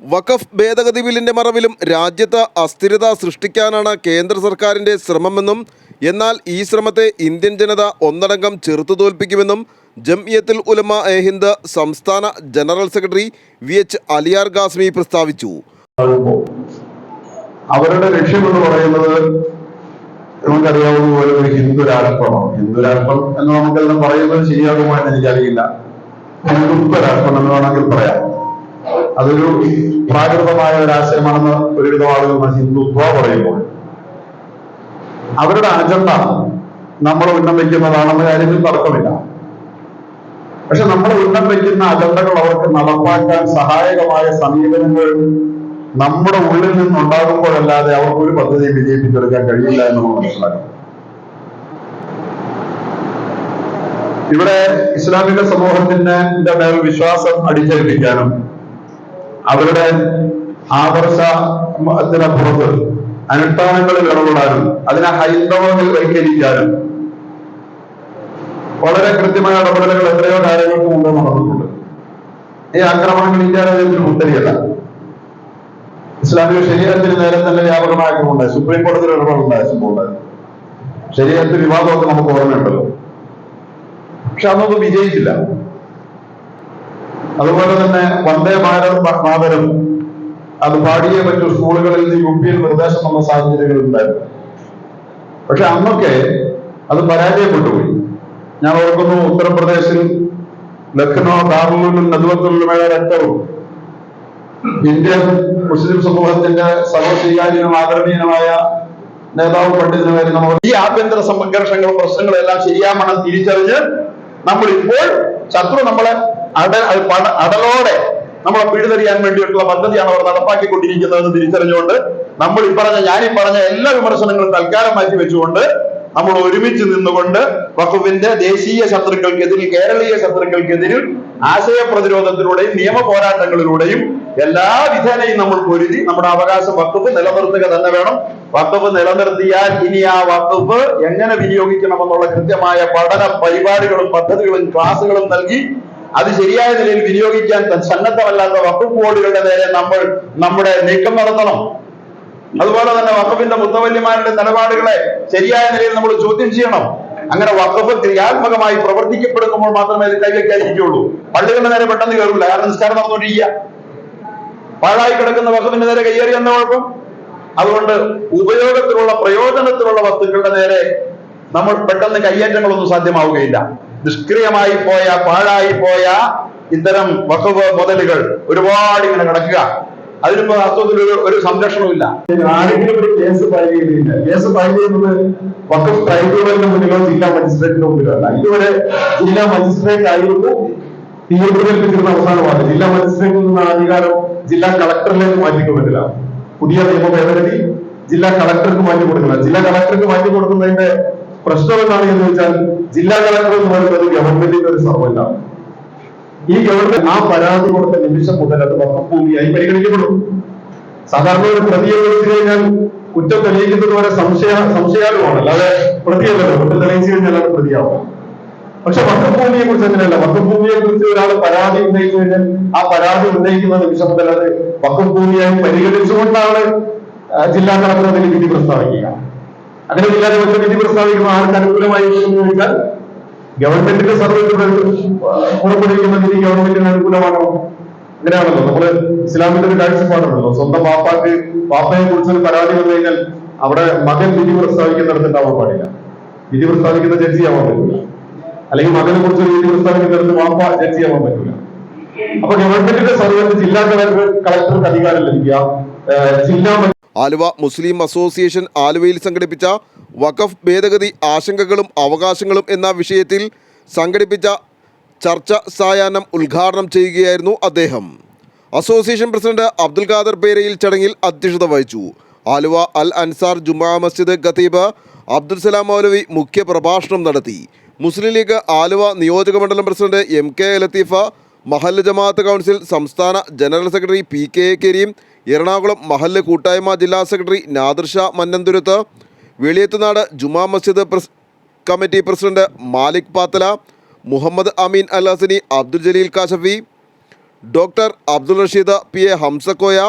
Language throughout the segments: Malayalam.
വഖഫ് ഭേദഗതി ബില്ലിന്റെ മറവിലും രാജ്യത്ത് അസ്ഥിരത സൃഷ്ടിക്കാനാണ് കേന്ദ്ര സർക്കാരിന്റെ ശ്രമമെന്നും എന്നാൽ ഈ ശ്രമത്തെ ഇന്ത്യൻ ജനത ഒന്നടങ്കം ചെറുത്തു തോൽപ്പിക്കുമെന്നും ജംഇയത്തുൽ ഉലമ എ ഹിന്ദ് സംസ്ഥാന general secretary V H Aliyar Qasmi പ്രസ്താവിച്ചു. അവരുടെ ലക്ഷ്യം എന്ന് പറയുന്നത് നമുക്കറിയാവുന്നതുപോലെ ഒരു ഹിന്ദു രാഷ്ട്രമാണ് ഹിന്ദു രാഷ്ട്രം എന്ന് നമുക്കെല്ലാം പറയുന്നത് ശരിയാകുമോ എന്ന് എനിക്കറിയില്ല. ഹിന്ദുത്വ രാഷ്ട്രം എന്ന് വേണമെങ്കിൽ പറയാം. അതൊരു പ്രാകൃതമായ ഒരു ആശയമാണെന്ന് ഒരുവിധം ആളുകൾ ഹിന്ദുത്വ പറയുമ്പോൾ അവരുടെ അജണ്ട നമ്മൾ ഉന്നം വയ്ക്കുന്നതാണെന്ന കാര്യത്തിൽ തർക്കമില്ല. പക്ഷെ നമ്മൾ ഉന്നം വയ്ക്കുന്ന അജണ്ടകൾ അവർക്ക് നടപ്പാക്കാൻ സഹായകമായ സമീപനങ്ങൾ നമ്മുടെ ഉള്ളിൽ നിന്നുണ്ടാകുമ്പോഴല്ലാതെ അവർക്ക് ഒരു പദ്ധതിയും വിജയിപ്പിച്ചെടുക്കാൻ കഴിയില്ല എന്ന് നമ്മൾ മനസ്സിലാക്കണം ഇവിടെ ഇസ്ലാമിക സമൂഹത്തിന്റെ മേൽ വിശ്വാസം അടിച്ചേൽപ്പിക്കാനും അവരുടെ ആദർശത്തിനപ്പുറത്ത് അനുഷ്ഠാനങ്ങളിൽ ഇടപെടാനും അതിനെ ഹൈന്ദവവൽക്കരിക്കാനും വളരെ കൃത്യമായ ഇടപെടലുകൾ എത്രയോ കാര്യങ്ങൾക്ക് മുമ്പ് നടന്നിട്ടുണ്ട്. ഈ ആക്രമണങ്ങൾ ഇന്ത്യ മുത്തരിയല്ല ഇസ്ലാമിക ശരീരത്തിന് നേരെ തന്നെ വ്യാപകമായിട്ടുമുണ്ട് സുപ്രീം കോടതിയിൽ ഇടപെടലുണ്ടായ സംഭവം ശരീരത്തിൽ വിവാദമൊക്കെ നമുക്ക് ഓർമ്മയുണ്ടല്ലോ. പക്ഷെ അതൊന്നും വിജയിച്ചില്ല. അതുപോലെ തന്നെ വന്ദേ ഭാരത് മാതരം അത് പാടിയേ പറ്റൂ സ്കൂളുകളിൽ നിന്ന് യു പിയിൽ നിർദ്ദേശം വന്ന സാഹചര്യങ്ങൾ ഉണ്ടായിരുന്നു. പക്ഷെ അന്നൊക്കെ അത് പരാജയപ്പെട്ടു പോയി ഞാൻ ഓർക്കുന്നു ഉത്തർപ്രദേശിൽ ലക്നോ ദാറുൽ നദുവത്തുള്ളമയുടെ രക്തവും. ഇന്ത്യൻ മുസ്ലിം സമൂഹത്തിന്റെ സർവസ്വീകാര്യനും ആദരണീയനുമായ നേതാവ് പണ്ഡിതനുമായിരുന്നു ഈ ആഭ്യന്തര സംഘർഷങ്ങളും പ്രശ്നങ്ങളും എല്ലാം ശരിയാമണം തിരിച്ചറിഞ്ഞ് നമ്മൾ ഇപ്പോൾ ശത്രു നമ്മളെ അട അടലോടെ നമ്മളെ പിഴുതെറിയാൻ വേണ്ടിയിട്ടുള്ള പദ്ധതിയാണ് അവർ നടപ്പാക്കിക്കൊണ്ടിരിക്കുന്നതെന്ന് തിരിച്ചറിഞ്ഞുകൊണ്ട് നമ്മൾ ഈ പറഞ്ഞ ഞാൻ ഈ പറഞ്ഞ എല്ലാ വിമർശനങ്ങളും തൽക്കാലം മാറ്റി വെച്ചുകൊണ്ട് നമ്മൾ ഒരുമിച്ച് നിന്നുകൊണ്ട് വഖഫിന്റെ ദേശീയ ശത്രുക്കൾക്കെതിരിൽ കേരളീയ ശത്രുക്കൾക്കെതിരിൽ ആശയ പ്രതിരോധത്തിലൂടെയും നിയമ പോരാട്ടങ്ങളിലൂടെയും എല്ലാ വിധേനയും നമ്മൾ പൊരുതി നമ്മുടെ അവകാശം വക്കഫ് നിലനിർത്തുക തന്നെ വേണം. വക്കഫ് നിലനിർത്തിയാൽ ഇനി ആ വക്കഫ് എങ്ങനെ വിനിയോഗിക്കണമെന്നുള്ള കൃത്യമായ പഠന പരിപാടികളും പദ്ധതികളും ക്ലാസുകളും നൽകി അത് ശരിയായ നിലയിൽ വിനിയോഗിക്കാൻ സന്നദ്ധമല്ലാത്ത വഖഫ് ബോർഡുകളുടെ നേരെ നമ്മൾ നമ്മുടെ നീക്കം നടത്തണം. അതുപോലെ തന്നെ വഖഫിന്റെ മുത്തവല്യമാരുടെ നിലപാടുകളെ ശരിയായ നിലയിൽ നമ്മൾ ചോദ്യം ചെയ്യണം. അങ്ങനെ വഖഫ് ക്രിയാത്മകമായി പ്രവർത്തിക്കപ്പെടുമ്പോൾ മാത്രമേ ഇത് കൈവയ്ക്കാതിരിക്കുള്ളൂ പള്ളികളുടെ നേരെ പെട്ടെന്ന് കയറില്ല കാരണം നിസ്കാരം നടന്നുകൊണ്ടിരിക്കുക. പാഴായി കിടക്കുന്ന വഖഫിന്റെ നേരെ കയ്യേറി എന്ന കുഴപ്പം അതുകൊണ്ട് ഉപയോഗത്തിലുള്ള പ്രയോജനത്തിലുള്ള വസ്തുക്കളുടെ നേരെ നമ്മൾ പെട്ടെന്ന് കയ്യേറ്റങ്ങളൊന്നും സാധ്യമാവുകയില്ല. നിഷ്ക്രിയമായി പോയ പാഴായി പോയ ഇത്തരം വഖഫ് മുതലുകൾ ഒരുപാട് ഇങ്ങനെ കിടക്കുക. അതിനിപ്പോ അർത്ഥത്തിൽ ഒരു ഒരു ഇല്ല. ആരെങ്കിലും ഒരു കേസ് ഫയൽ ചെയ്തിട്ടില്ല കേസ് ഫയൽ ചെയ്യുന്നത് വക്കഫ് ട്രൈബ്യൂണലിന് മുന്നിലോ ജില്ലാ മജിസ്ട്രേറ്റിന് മുന്നിലോ അല്ല ഇതുവരെ ജില്ലാ മജിസ്ട്രേറ്റ് ആയിരുന്നു തീർപ്പുകൽപ്പിച്ചിരുന്ന അവസാനമാണ്. ജില്ലാ മജിസ്ട്രേറ്റിൽ നിന്ന് അധികാരം ജില്ലാ കളക്ടറിലേക്ക് മാറ്റിക്കൊടുക്കില്ല പുതിയ നിയമ ഭേദഗതി ജില്ലാ കളക്ടർക്ക് മാറ്റി കൊടുക്കില്ല ജില്ലാ കളക്ടർക്ക് മാറ്റി കൊടുക്കുന്നതിന്റെ പ്രശ്നം എന്താണ് എന്ന് വെച്ചാൽ ജില്ലാ കളക്ടർ എന്ന് പറയുന്നത് ഗവൺമെന്റിന്റെ ഒരു സർവന്റാണ് ഈ ഗവൺമെന്റ് ആ പരാതി കൊടുത്ത നിമിഷം മുതൽ അത് വക്കഭൂമിയായി പരിഗണിക്കപ്പെടും സാധാരണ ഒരു പ്രതിയെ വിളിച്ചു കഴിഞ്ഞാൽ കുറ്റം തെളിയിക്കുന്നത് വരെ സംശയ സംശയാലുമാണ് അല്ലാതെ പ്രതിയല്ലല്ലോ. കുറ്റം തെളിയിച്ചു കഴിഞ്ഞാൽ അത് പ്രതിയാവും. പക്ഷെ വക്കഭൂമിയെ കുറിച്ച് അങ്ങനെയല്ല. വക്കഭൂമിയെ കുറിച്ച് ഒരാൾ പരാതി ഉന്നയിച്ചു കഴിഞ്ഞാൽ ആ പരാതി ഉന്നയിക്കുന്ന നിമിഷം മുതൽ അത് വക്കഭൂമിയായി പരിഗണിച്ചുകൊണ്ടാണ് ജില്ലാ കളക്ടർ അതിന് വിധി പ്രസ്താവിക്കുക. അങ്ങനെ ജില്ലാ വിധി പ്രസ്താവിക്കുന്ന ആർക്ക് അനുകൂലമായി ചോദിച്ചാൽ ഗവൺമെന്റിന്റെ സർവീസ് പുറപ്പെടുവിക്കുന്ന വിധി ഗവൺമെന്റിന് അനുകൂലമാണോ? അങ്ങനെയാണല്ലോ. നമ്മൾ ഇസ്ലാമിന്റെ ഒരു കാഴ്ചപ്പാടുണ്ടല്ലോ. സ്വന്തം വാപ്പാക്ക് വാപ്പയെ കുറിച്ച് ഒരു പരാതി വന്നു കഴിഞ്ഞാൽ അവിടെ മകൻ വിധി പ്രസ്താവിക്കുന്നിടത്തുണ്ടാവാൻ പാടില്ല. വിധി പ്രസ്താവിക്കുന്ന ജഡ്ജി ആവാൻ പറ്റില്ല അല്ലെങ്കിൽ മകനെ കുറിച്ച് വിധി പ്രസ്താവിക്കുന്നിടത്ത് വാപ്പ ജഡ്ജി ആവാൻ പറ്റില്ല അപ്പൊ ഗവൺമെന്റിന്റെ സർവീസ് ജില്ലാ കളക്ടർ കളക്ടർക്ക് അധികാരം ലഭിക്കുക. ജില്ലാ ആലുവ മുസ്ലിം അസോസിയേഷൻ ആലുവയിൽ സംഘടിപ്പിച്ച വഖഫ് ഭേദഗതി ആശങ്കകളും അവകാശങ്ങളും എന്ന വിഷയത്തിൽ സംഘടിപ്പിച്ച ചർച്ച സായാഹ്നം ഉദ്ഘാടനം ചെയ്യുകയായിരുന്നു അദ്ദേഹം. അസോസിയേഷൻ പ്രസിഡന്റ് അബ്ദുൽ ഖാദർ പേരയിൽ ചടങ്ങിൽ അധ്യക്ഷത വഹിച്ചു. ആലുവ അൽ അൻസാർ ജുമാ മസ്ജിദ് ഖത്തീബ് അബ്ദുൽ സലാം മൗലവി മുഖ്യ പ്രഭാഷണം നടത്തി. മുസ്ലിം ലീഗ് ആലുവ നിയോജക മണ്ഡലം president M K Latheefa Mahallu Jamaat council സംസ്ഥാന general secretary P K A Kareem Ernakulam മഹല്ല് കൂട്ടായ്മ ജില്ലാ secretary Nadir Shah Mannanthuruthu Veliyathunad Juma Masjid press committee president Malik Pathala Muhammad Ameen Al Hasani Abdul Jaleel Kashafi doctor Abdul Rasheed P A Hamsakoya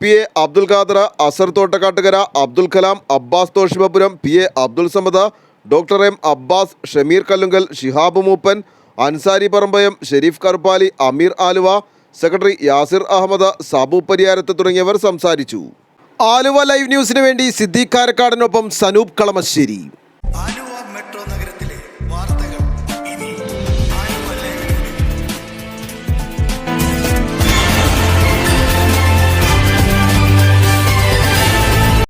P A Abdul Khader Azar Thottakkattukara Abdul Kalam Abbas Thoshimapuram P A Abdul Samad doctor M Abbas Shameer Kallungal Shihab Mooppan Ansari Parambayam Shareef Karuppali Ameer Aluva secretary Yasir Ahmed Sabu Pariyarath തുടങ്ങിയവർ സംസാരിച്ചു. ആലുവ ലൈവ് ന്യൂസിന് വേണ്ടി സിദ്ദീഖ് കാരക്കാടിനൊപ്പം സനൂപ് കളമശ്ശേരി.